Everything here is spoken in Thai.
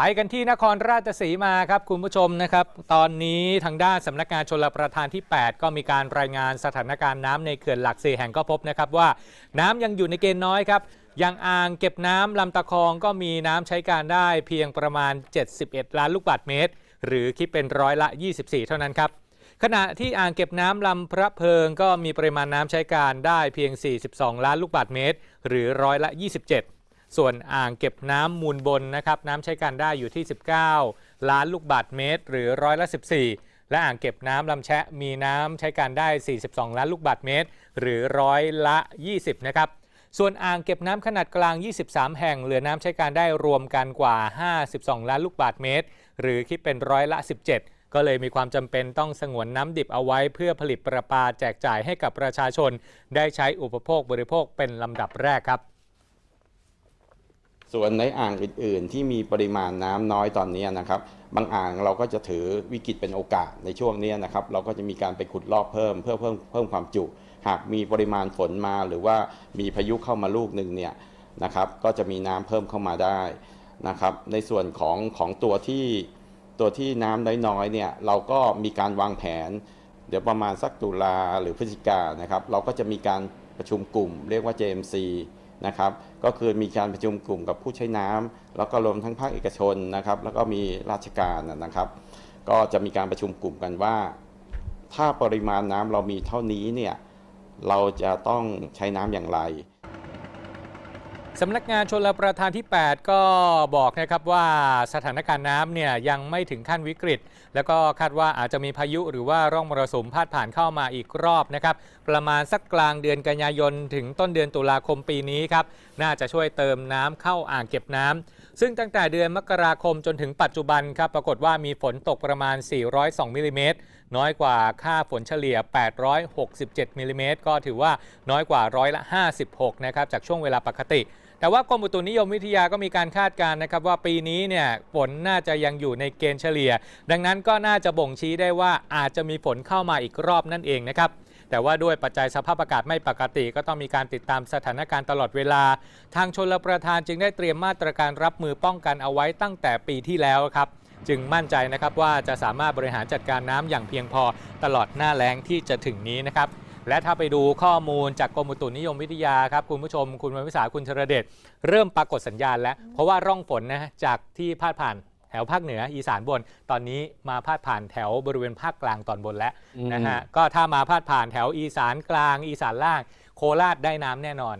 ไปกันที่นครราชสีมาครับคุณผู้ชมนะครับ ตอนนี้ทางด้านสำนักงานชลประทานที่ 8 ก็มีการรายงานสถานการณ์น้ำในเขื่อนหลักสี่แห่งก็พบนะครับว่าน้ำยังอยู่ในเกณฑ์น้อยครับย่างอ่างเก็บน้ำลำตะคองก็มีน้ำใช้การได้เพียงประมาณ 71 ล้านลูกบาศก์เมตร หรือคิดเป็นร้อยละ 24 เท่านั้นครับขณะที่อ่างเก็บน้ำลำพระเพิงก็มีปริมาณน้ำใช้การได้เพียง 42 ล้านลูกบาศก์เมตร หรือร้อยละ 27 ส่วนอ่างเก็บน้ำมูลบนนะครับน้ำใช้การได้อยู่ที่ 19 ล้านลูกบาศก์เมตร หรือร้อยละ 14 และอ่างเก็บน้ำลำแชะมีน้ำใช้การได้ 42 ล้านลูกบาศก์เมตร หรือร้อยละ 20 นะครับส่วนอ่างเก็บน้ำขนาดกลาง 23 แห่ง เหลือน้ำใช้การได้รวมกันกว่า 52 ล้านลูกบาศก์เมตร หรือคิดเป็นร้อยละ 17ก็เลยมีความจำเป็นต้องสงวนน้ำดิบเอาไว้เพื่อผลิตประปาแจกจ่ายให้กับประชาชน ได้ใช้อุปโภคบริโภคเป็นลำดับแรกครับ ส่วนในอ่างอื่น ๆ ที่มีปริมาณน้ำน้อยตอนนี้นะครับ บางอ่างเราก็จะถือวิกฤตเป็นโอกาสในช่วงนี้นะครับ เราก็จะมีการไปขุดลอกเพิ่มเพื่อเพิ่มเพิ่มความจุ หากมีปริมาณฝนมาหรือว่ามีพายุเข้ามาลูกหนึ่งเนี่ยนะครับก็จะมีน้ำเพิ่มเข้ามาได้นะครับ ในส่วนของของตัวที่ตัวที่น้ำน้อยๆเนี่ยเราก็มีการวางแผน เดี๋ยวประมาณสักตุลาหรือพฤศจิกานะครับ เราก็จะมีการประชุมกลุ่ม เรียกว่า JMC นะครับ ก็คือมีการประชุมกลุ่มกับผู้ใช้น้ำแล้วก็รวมทั้งภาคเอกชนนะครับ แล้วก็มีราชการนะครับ ก็จะมีการประชุมกลุ่มกันว่า ถ้าปริมาณน้ำเรามีเท่านี้เนี่ยเราจะต้องใช้น้ำอย่างไร สำนักงานชลประทานที่ 8 ก็บอกนะครับว่าสถานการณ์น้ำเนี่ยยังไม่ถึงขั้นวิกฤต แล้วก็คาดว่าอาจจะมีพายุหรือว่าร่องมรสุมพาดผ่านเข้ามาอีกรอบนะครับประมาณสักกลางเดือนกันยายนถึงต้นเดือนตุลาคมปีนี้ครับน่าจะช่วยเติมน้ำเข้าอ่างเก็บน้ำซึ่งตั้งแต่เดือนมกราคมจนถึงปัจจุบันครับปรากฏว่ามีฝนตกประมาณ 402มิลลิเมตรน้อยกว่าค่าฝนเฉลี่ย 867มิลลิเมตรก็ถือว่าน้อยกว่าร้อยละ 56นะครับจากช่วงเวลาปกติ แต่ว่ากรมอุตุนิยมวิทยาก็มีการคาดการณ์นะครับว่าปีนี้เนี่ยฝนน่าจะยังอยู่ในเกณฑ์เฉลี่ย ดังนั้นก็น่าจะบ่งชี้ได้ว่าอาจจะมีฝนเข้ามาอีกรอบนั่นเองนะครับแต่ว่าด้วยปัจจัยสภาพอากาศไม่ปกติ ก็ต้องมีการติดตามสถานการณ์ตลอดเวลา ทางชนลประทานจึงได้เตรียมมาตรการรับมือป้องกันเอาไว้ตั้งแต่ปีที่แล้วครับจึงมั่นใจนะครับว่าจะสามารถบริหารจัดการน้ำอย่างเพียงพอตลอดหน้าแล้งที่จะถึงนี้นะครับ และถ้าไปดูข้อมูลจากกรมอุตุนิยมวิทยาครับคุณผู้ชม คุณวันวิสาคุณชรเดชเริ่มปรากฏสัญญาณแล้ว เพราะว่าร่องฝนนะฮะจากที่พาดผ่านแถวภาคเหนืออีสานบน ตอนนี้มาพาดผ่านแถวบริเวณภาคกลางตอนบนแล้วนะฮะก็ถ้ามาพาดผ่านแถวอีสานกลาง อีสานล่าง โคราชได้น้ำแน่นอน